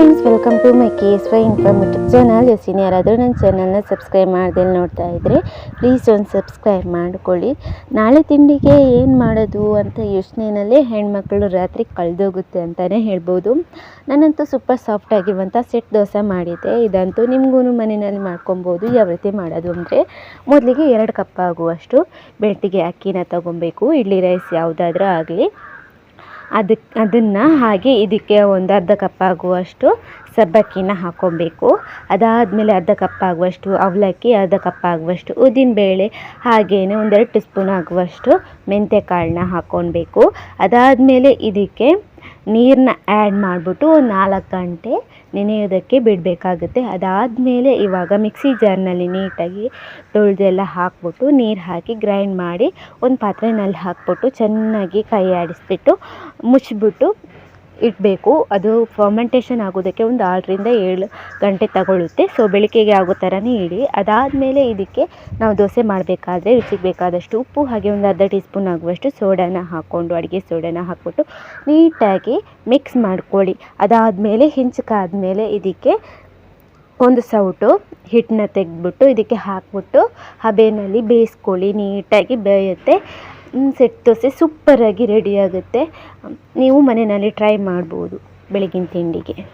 Friends welcome to my K S Y informative channel ಎಸ್ಸಿನ ಯಾರಾದರೂ ನನ್ನ ಚಾನಲ್ನ ಸಬ್ಸ್ಕ್ರೈಬ್ ಮಾಡ್ದೆ ನೋಡ್ತಾ ಇದ್ದರೆ ಪ್ಲೀಸ್ ಒಂದು ಸಬ್ಸ್ಕ್ರೈಬ್ ಮಾಡಿಕೊಳ್ಳಿ. ನಾಳೆ ತಿಂಡಿಗೆ ಏನು ಮಾಡೋದು ಅಂತ ಯೋಚನೆಯಲ್ಲೇ ಹೆಣ್ಮಕ್ಳು ರಾತ್ರಿ ಕಳೆದೋಗುತ್ತೆ ಅಂತಲೇ ಹೇಳ್ಬೋದು. ನಾನಂತೂ ಸೂಪರ್ ಸಾಫ್ಟ್ ಆಗಿರುವಂಥ ಸೆಟ್ ದೋಸೆ ಮಾಡಿದ್ದೆ. ಇದಂತೂ ನಿಮಗೂ ಮನೆಯಲ್ಲಿ ಮಾಡ್ಕೊಬೋದು. ಯಾವ ರೀತಿ ಮಾಡೋದು ಅಂದರೆ ಮೊದಲಿಗೆ ಎರಡು ಕಪ್ ಆಗುವಷ್ಟು ಬೆಳ್ತಿಗೆ ಅಕ್ಕಿನ ತೊಗೊಬೇಕು. ಇಡ್ಲಿ ರೈಸ್ ಯಾವುದಾದ್ರೂ ಆಗಲಿ. ಅದಕ್ಕೆ ಅದನ್ನು ಹಾಗೆ ಇದಕ್ಕೆ ಒಂದು ಅರ್ಧ ಕಪ್ ಆಗುವಷ್ಟು ಸಬ್ಬಕ್ಕಿನ ಹಾಕ್ಕೊಬೇಕು ಅದಾದಮೇಲೆ ಅರ್ಧ ಕಪ್ ಆಗುವಷ್ಟು ಅವಲಕ್ಕಿ, ಅರ್ಧ ಕಪ್ ಆಗುವಷ್ಟು ಉದ್ದಿನಬೇಳೆ ಹಾಗೆಯೇ ಒಂದೆರಡು ಟೀ ಸ್ಪೂನ್ ಆಗುವಷ್ಟು ಮೆಂತ್ಯ ಕಾಳನ್ನ ಹಾಕ್ಕೊಳ್ಬೇಕು ಅದಾದಮೇಲೆ ಇದಕ್ಕೆ ನೀರನ್ನ ಆ್ಯಡ್ ಮಾಡಿಬಿಟ್ಟು ಒಂದು ನಾಲ್ಕು ಗಂಟೆ ನೆನೆಯೋದಕ್ಕೆ ಬಿಡಬೇಕಾಗುತ್ತೆ. ಅದಾದಮೇಲೆ ಇವಾಗ ಮಿಕ್ಸಿ ಜಾರ್ನಲ್ಲಿ ನೀಟಾಗಿ ತೊಳೆದೆಲ್ಲ ಹಾಕ್ಬಿಟ್ಟು ನೀರು ಹಾಕಿ ಗ್ರೈಂಡ್ ಮಾಡಿ ಒಂದು ಪಾತ್ರೆಯಲ್ಲಿ ಹಾಕ್ಬಿಟ್ಟು ಚೆನ್ನಾಗಿ ಕೈ ಆಡಿಸ್ಬಿಟ್ಟು ಮುಚ್ಚಿಬಿಟ್ಟು ಇಡಬೇಕು. ಅದು ಫರ್ಮೆಂಟೇಷನ್ ಆಗೋದಕ್ಕೆ ಒಂದು ಆರರಿಂದ ಏಳು ಗಂಟೆ ತಗೊಳ್ಳುತ್ತೆ. ಸೊ ಬೆಳಗ್ಗೆಗೆ ಆಗೋ ಥರನೇ ಇಡಿ. ಅದಾದಮೇಲೆ ಇದಕ್ಕೆ ನಾವು ದೋಸೆ ಮಾಡಬೇಕಾದ್ರೆ ರುಚಿಗೆ ಬೇಕಾದಷ್ಟು ಉಪ್ಪು, ಹಾಗೆ ಒಂದು ಅರ್ಧ ಟೀ ಸ್ಪೂನ್ ಆಗುವಷ್ಟು ಸೋಡಾನ ಹಾಕ್ಕೊಂಡು, ಅಡುಗೆ ಸೋಡಾನ ಹಾಕ್ಬಿಟ್ಟು ನೀಟಾಗಿ ಮಿಕ್ಸ್ ಮಾಡ್ಕೊಳ್ಳಿ. ಅದಾದಮೇಲೆ ಹಿಂಚಕಾದ್ಮೇಲೆ ಇದಕ್ಕೆ ಒಂದು ಸೌಟು ಹಿಟ್ಟನ್ನ ತೆಗೆದ್ಬಿಟ್ಟು ಇದಕ್ಕೆ ಹಾಕ್ಬಿಟ್ಟು ಹಬೆಯಲ್ಲಿ ಬೇಯಿಸ್ಕೊಳ್ಳಿ. ನೀಟಾಗಿ ಬೇಯುತ್ತೆ. ಸೆಟ್ ದೋಸೆ ಸೂಪ್ಪರಾಗಿ ರೆಡಿ ಆಗುತ್ತೆ. ನೀವು ಮನೆಯಲ್ಲಿ ಟ್ರೈ ಮಾಡ್ಬೋದು ಬೆಳಗಿನ ತಿಂಡಿಗೆ.